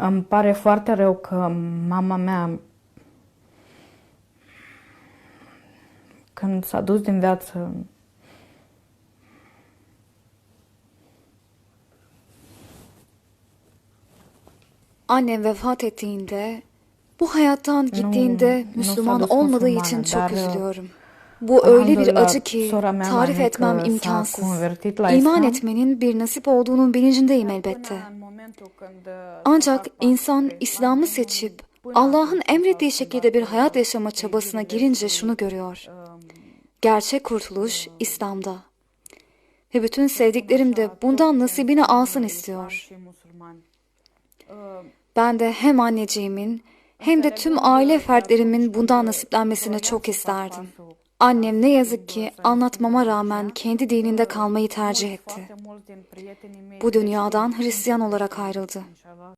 Îmi pare foarte rău că mama mea, când s-a dus din viață, Annem vefat ettiğinde, bu hayattan gittiğinde Müslüman olmadığı için çok üzülüyorum. Bu öyle bir acı ki tarif etmem imkansız. İman etmenin bir nasip olduğunun bilincindeyim elbette. Ancak insan İslam'ı seçip Allah'ın emrettiği şekilde bir hayat yaşama çabasına girince şunu görüyor. Gerçek kurtuluş İslam'da. Ve bütün sevdiklerim de bundan nasibini alsın istiyor. Ben de hem anneciğimin hem de tüm aile fertlerimin bundan nasiplenmesini çok isterdim. Annem ne yazık ki anlatmama rağmen kendi dininde kalmayı tercih etti. Bu dünyadan Hristiyan olarak ayrıldı.